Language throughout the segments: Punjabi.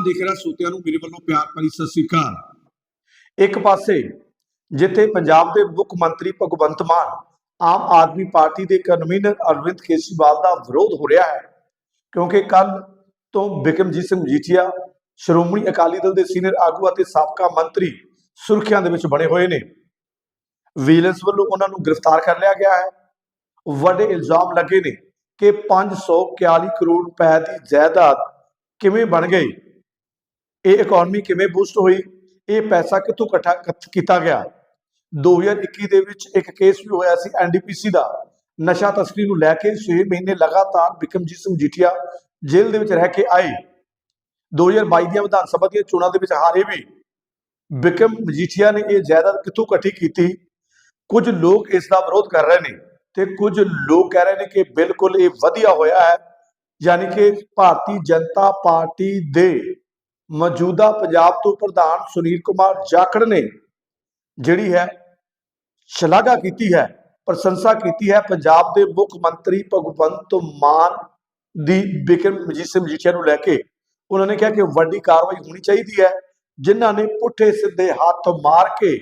ਆਤਮਾ ਦੇਖ ਰਿਹਾ ਸੋਤਿਆਂ ਨੂੰ ਮੇਰੇ ਵੱਲੋਂ ਪਿਆਰ ਭਰੀ ਸਤਿ ਸ੍ਰੀ ਅਕਾਲ। ਇੱਕ ਪਾਸੇ ਜਿੱਥੇ ਪੰਜਾਬ ਦੇ ਮੁੱਖ ਮੰਤਰੀ ਭਗਵੰਤ ਮਾਨ ਆਮ ਆਦਮੀ ਪਾਰਟੀ ਦੇ ਕਨਵੀਨਰ ਅਰਵਿੰਦ ਕੇਜਰੀਵਾਲ ਦਾ ਵਿਰੋਧ ਹੋ ਰਿਹਾ ਹੈ, ਕਿਉਂਕਿ ਕੱਲ ਤੋਂ ਬਿਕਰਮਜੀਤ ਸਿੰਘ ਮਜੀਠੀਆ, ਸ਼੍ਰੋਮਣੀ ਅਕਾਲੀ ਦਲ ਦੇ ਸੀਨੀਅਰ ਆਗੂ ਅਤੇ ਸਾਬਕਾ ਮੰਤਰੀ ਸੁਰਖੀਆਂ ਦੇ ਵਿੱਚ ਬਣੇ ਹੋਏ ਨੇ। ਵਿਜੀਲੈਂਸ ਵੱਲੋਂ ਉਹਨਾਂ ਨੂੰ ਗ੍ਰਿਫਤਾਰ ਕਰ ਲਿਆ ਗਿਆ ਹੈ। ਵੱਡੇ ਇਲਜ਼ਾਮ ਲੱਗੇ ਨੇ ਕਿ 541 ਕਰੋੜ ਰੁਪਏ ਦੀ ਜਾਇਦਾਦ ਕਿਵੇਂ ਬਣ ਗਈ? ਇਹ ਇਕਨੋਮੀ ਕਿਵੇਂ ਬੂਸਟ ਹੋਈ? ਇਹ ਪੈਸਾ ਕਿੱਥੋਂ ਇਕੱਠਾ ਕੀਤਾ ਗਿਆ? 2021 ਦੇ ਵਿੱਚ ਇੱਕ ਕੇਸ ਵੀ ਹੋਇਆ ਸੀ ਐਨਡੀਪੀਸੀ ਦਾ। ਨਸ਼ਾ ਤਸਕਰੀ ਨੂੰ ਲੈ ਕੇ 6 ਮਹੀਨੇ ਲਗਾਤਾਰ ਬਿਕਮਜੀਤ ਸਿੰਘ ਜੀਠੀਆ ਜੇਲ੍ਹ ਦੇ ਵਿੱਚ ਰਹਿ ਕੇ ਆਏ। 2022 ਦੀਆਂ ਵਿਧਾਨ ਸਭਾ ਦੀਆਂ ਚੋਣਾਂ ਦੇ ਵਿੱਚ ਹਾਰੇ ਵੀ। ਬਿਕਮ ਮਜੀਠੀਆ ਨੇ ਇਹ ਜਾਇਦਾਦ ਕਿੱਥੋਂ ਇਕੱਠੀ ਕੀਤੀ? ਕੁਝ ਲੋਕ ਇਸ ਦਾ ਵਿਰੋਧ ਕਰ ਰਹੇ ਨੇ ਤੇ ਕੁਝ ਲੋਕ ਕਹਿ ਰਹੇ ਨੇ ਕਿ ਬਿਲਕੁਲ ਇਹ ਵਧੀਆ ਹੋਇਆ ਹੈ। ਯਾਨੀ ਕਿ ਭਾਰਤੀ ਜਨਤਾ ਪਾਰਟੀ ਦੇ ਮੌਜੂਦਾ ਪੰਜਾਬ ਤੋਂ ਪ੍ਰਧਾਨ ਸੁਨੀਲ ਕੁਮਾਰ ਜਾਖੜ ਨੇ ਜਿਹੜੀ ਹੈ ਸ਼ਲਾਘਾ ਕੀਤੀ ਹੈ, ਪ੍ਰਸ਼ੰਸਾ ਕੀਤੀ ਹੈ, ਪੰਜਾਬ ਦੇ ਮੁੱਖ ਮੰਤਰੀ ਭਗਵੰਤ ਮਾਨ ਦੀ ਬਿਕਰਮ ਮਜੀਦ ਸਿੰਘ ਮਜੀਠੀਆ ਨੂੰ ਲੈ ਕੇ ਉਹਨਾਂ ਨੇ ਕਿਹਾ ਕਿ ਵੱਡੀ ਕਾਰਵਾਈ ਹੋਣੀ ਚਾਹੀਦੀ ਹੈ, ਜਿਨ੍ਹਾਂ ਨੇ ਪੁੱਠੇ ਸਿੱਧੇ ਹੱਥ ਮਾਰ ਕੇ,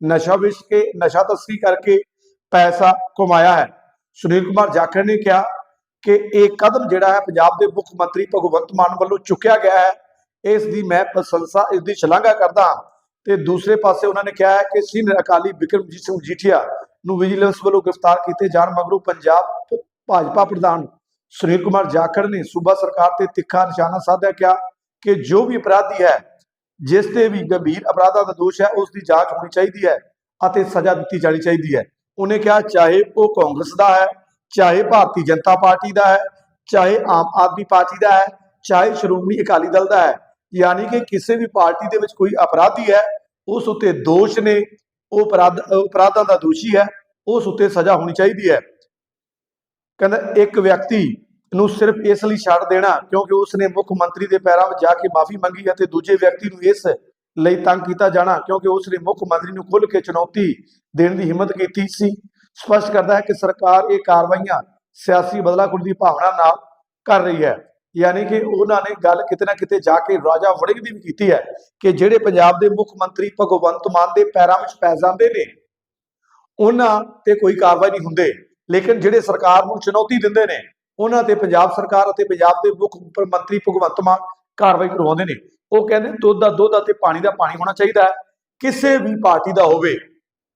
ਨਸ਼ਾ ਵੇਚ ਕੇ, ਨਸ਼ਾ ਤਸਕਰੀ ਕਰਕੇ ਪੈਸਾ ਕਮਾਇਆ ਹੈ। ਸੁਨੀਲ ਕੁਮਾਰ ਜਾਖੜ ਨੇ ਕਿਹਾ ਕਿ ਇਹ ਕਦਮ ਜਿਹੜਾ ਹੈ ਪੰਜਾਬ ਦੇ ਮੁੱਖ ਮੰਤਰੀ ਭਗਵੰਤ ਮਾਨ ਵੱਲੋਂ ਚੁੱਕਿਆ ਗਿਆ ਹੈ। ਇਸ ਦੀ ਮੈਂ ਪ੍ਰਸ਼ੰਸਾ, ਇਸ ਦੀ ਸ਼ਲਾਘਾ ਕਰਦਾ ਹਾਂ। ਤੇ ਦੂਸਰੇ ਪਾਸੇ ਉਹਨਾਂ ਨੇ ਕਿਹਾ ਹੈ ਕਿ ਸੀਨੀਅਰ ਅਕਾਲੀ ਬਿਕਰਮਜੀਤ ਸਿੰਘ ਜੀਠੀਆ ਨੂੰ ਵਿਜੀਲੈਂਸ ਵੱਲੋਂ ਗ੍ਰਿਫਤਾਰ ਕੀਤੇ ਜਾਣ ਮਗਰੋਂ ਪੰਜਾਬ ਭਾਜਪਾ ਪ੍ਰਧਾਨ ਸੁਨੀਲ ਕੁਮਾਰ ਜਾਖੜ ਨੇ ਸੂਬਾ ਸਰਕਾਰ ਤੇ ਤਿੱਖਾ ਨਿਸ਼ਾਨਾ ਸਾਧਿਆ, ਕਿਹਾ ਕਿ ਜੋ ਵੀ ਅਪਰਾਧੀ ਹੈ, ਜਿਸ ਤੇ ਵੀ ਗੰਭੀਰ ਅਪਰਾਧਾਂ ਦਾ ਦੋਸ਼ ਹੈ, ਉਸ ਦੀ ਜਾਂਚ ਹੋਣੀ ਚਾਹੀਦੀ ਹੈ ਅਤੇ ਸਜ਼ਾ ਦਿੱਤੀ ਜਾਣੀ ਚਾਹੀਦੀ ਹੈ। ਉਹਨੇ ਕਿਹਾ, ਚਾਹੇ ਉਹ ਕਾਂਗਰਸ ਦਾ ਹੈ, ਚਾਹੇ ਭਾਰਤੀ ਜਨਤਾ ਪਾਰਟੀ ਦਾ ਹੈ, ਚਾਹੇ ਆਮ ਆਦਮੀ ਪਾਰਟੀ ਦਾ ਹੈ, ਚਾਹੇ ਸ਼੍ਰੋਮਣੀ ਅਕਾਲੀ ਦਲ ਦਾ ਹੈ ਯਾਨੀ ਕਿ ਕਿਸੇ ਵੀ ਪਾਰਟੀ ਦੇ ਵਿੱਚ ਕੋਈ ਅਪਰਾਧੀ ਹੈ, ਉਸ ਉੱਤੇ ਦੋਸ਼ ਨੇ, ਉਹ ਅਪਰਾਧ, ਅਪਰਾਧਾਂ ਦਾ ਦੋਸ਼ੀ ਹੈ, ਉਸ ਉੱਤੇ ਸਜ਼ਾ ਹੋਣੀ ਚਾਹੀਦੀ ਹੈ। ਕਹਿੰਦਾ ਇੱਕ ਵਿਅਕਤੀ ਨੂੰ ਸਿਰਫ ਇਸ ਲਈ ਛੱਡ ਦੇਣਾ ਕਿਉਂਕਿ ਉਸ ਨੇ ਮੁੱਖ ਮੰਤਰੀ ਦੇ ਪੈਰਾਂ ਵਿੱਚ ਜਾ ਕੇ ਮਾਫੀ ਮੰਗੀ ਅਤੇ ਦੂਜੇ ਵਿਅਕਤੀ ਨੂੰ ਇਸ ਲਈ ਤੰਗ ਕੀਤਾ ਜਾਣਾ ਕਿਉਂਕਿ ਉਸ ਨੇ ਮੁੱਖ ਮੰਤਰੀ ਨੂੰ ਖੁੱਲ੍ਹ ਕੇ ਚੁਣੌਤੀ ਦੇਣ ਦੀ ਹਿੰਮਤ ਕੀਤੀ ਸੀ। ਸਪਸ਼ਟ ਕਰਦਾ ਹੈ ਕਿ ਸਰਕਾਰ ਇਹ ਕਾਰਵਾਈਆਂ ਸਿਆਸੀ ਬਦਲਾਖੋਰੀ ਦੀ ਭਾਵਨਾ ਨਾਲ ਕਰ ਰਹੀ ਹੈ। ਯਾਨੀ ਕਿ ਉਹਨਾਂ ਨੇ ਗੱਲ ਕਿਤੇ ਨਾ ਕਿਤੇ ਜਾ ਕੇ ਰਾਜਾ ਵੜਿੰਗ ਦੀ ਵੀ ਕੀਤੀ ਹੈ ਕਿ ਜਿਹੜੇ ਪੰਜਾਬ ਦੇ ਮੁੱਖ ਮੰਤਰੀ ਭਗਵੰਤ ਮਾਨ ਦੇ ਪੈਰਾਂ ਵਿੱਚ ਪੈ ਜਾਂਦੇ ਨੇ, ਉਹਨਾਂ ਤੇ ਕੋਈ ਕਾਰਵਾਈ ਨਹੀਂ ਹੁੰਦੇ। ਲੇਕਿਨ ਜਿਹੜੇ ਸਰਕਾਰ ਨੂੰ ਚੁਣੌਤੀ ਦਿੰਦੇ ਨੇ, ਉਹਨਾਂ ਤੇ ਪੰਜਾਬ ਸਰਕਾਰ ਅਤੇ ਪੰਜਾਬ ਦੇ ਮੁੱਖ ਮੰਤਰੀ ਭਗਵੰਤ ਮਾਨ ਕਾਰਵਾਈ ਕਰਵਾਉਂਦੇ ਨੇ। ਉਹ ਕਹਿੰਦੇ ਦੁੱਧ ਦਾ ਦੁੱਧ ਅਤੇ ਪਾਣੀ ਦਾ ਪਾਣੀ ਹੋਣਾ ਚਾਹੀਦਾ ਹੈ, ਕਿਸੇ ਵੀ ਪਾਰਟੀ ਦਾ ਹੋਵੇ।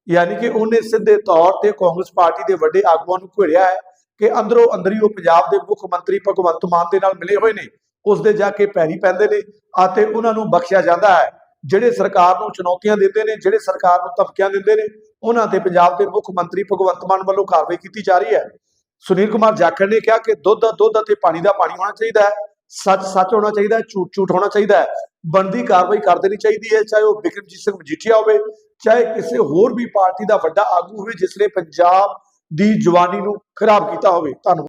ਯਾਨੀ ਕਿ ਉਹਨੇ ਸਿੱਧੇ ਤੌਰ ਤੇ ਕਾਂਗਰਸ ਪਾਰਟੀ ਦੇ ਵੱਡੇ ਆਗੂਆਂ ਨੂੰ ਘੇਰਿਆ ਹੈ। ਕਿ ਅੰਦਰੋਂ ਅੰਦਰੀ ਉਹ ਪੰਜਾਬ ਦੇ ਮੁੱਖ ਮੰਤਰੀ ਭਗਵੰਤ ਮਾਨ ਦੇ ਨਾਲ ਮਿਲੇ ਹੋਏ ਨੇ ਉਸ ਦੇ ਜਾ ਕੇ ਪੈਰੀ ਪੈਂਦੇ ਨੇ ਅਤੇ ਉਹਨਾਂ ਨੂੰ ਬਖਸ਼ਿਆ ਜਾਂਦਾ ਹੈ। ਜਿਹੜੇ ਸਰਕਾਰ ਨੂੰ ਚੁਣੌਤੀਆਂ ਦਿੰਦੇ ਨੇ, ਜਿਹੜੇ ਸਰਕਾਰ ਨੂੰ ਧਮਕੀਆਂ ਦਿੰਦੇ ਨੇ, ਉਹਨਾਂ ਤੇ ਪੰਜਾਬ ਦੇ ਮੁੱਖ ਮੰਤਰੀ ਭਗਵੰਤ ਮਾਨ ਵੱਲੋਂ ਕਾਰਵਾਈ ਕੀਤੀ ਜਾ ਰਹੀ ਹੈ। ਸੁਨੀਲ ਕੁਮਾਰ ਜਾਖੜ ਨੇ ਕਿਹਾ ਕਿ ਦੁੱਧ ਦਾ ਦੁੱਧ ਅਤੇ ਪਾਣੀ ਦਾ ਪਾਣੀ ਹੋਣਾ ਚਾਹੀਦਾ ਹੈ, ਸੱਚ ਸੱਚ ਹੋਣਾ ਚਾਹੀਦਾ ਹੈ, ਝੂਠ ਝੂਠ ਹੋਣਾ ਚਾਹੀਦਾ ਹੈ। ਬਣਦੀ ਕਾਰਵਾਈ ਕਰ ਦੇਣੀ ਚਾਹੀਦੀ ਹੈ, ਚਾਹੇ ਉਹ ਬਿਕਰਮਜੀਤ ਸਿੰਘ ਮਜੀਠੀਆ ਹੋਵੇ, ਚਾਹੇ ਕਿਸੇ ਹੋਰ ਵੀ ਪਾਰਟੀ ਦਾ ਵੱਡਾ ਆਗੂ ਹੋਵੇ, ਜਿਸ ਨੇ ਪੰਜਾਬ ਦੀ ਜਵਾਨੀ ਨੂੰ ਖਰਾਬ ਕੀਤਾ ਹੋਵੇ। ਧੰਨਵਾਦ।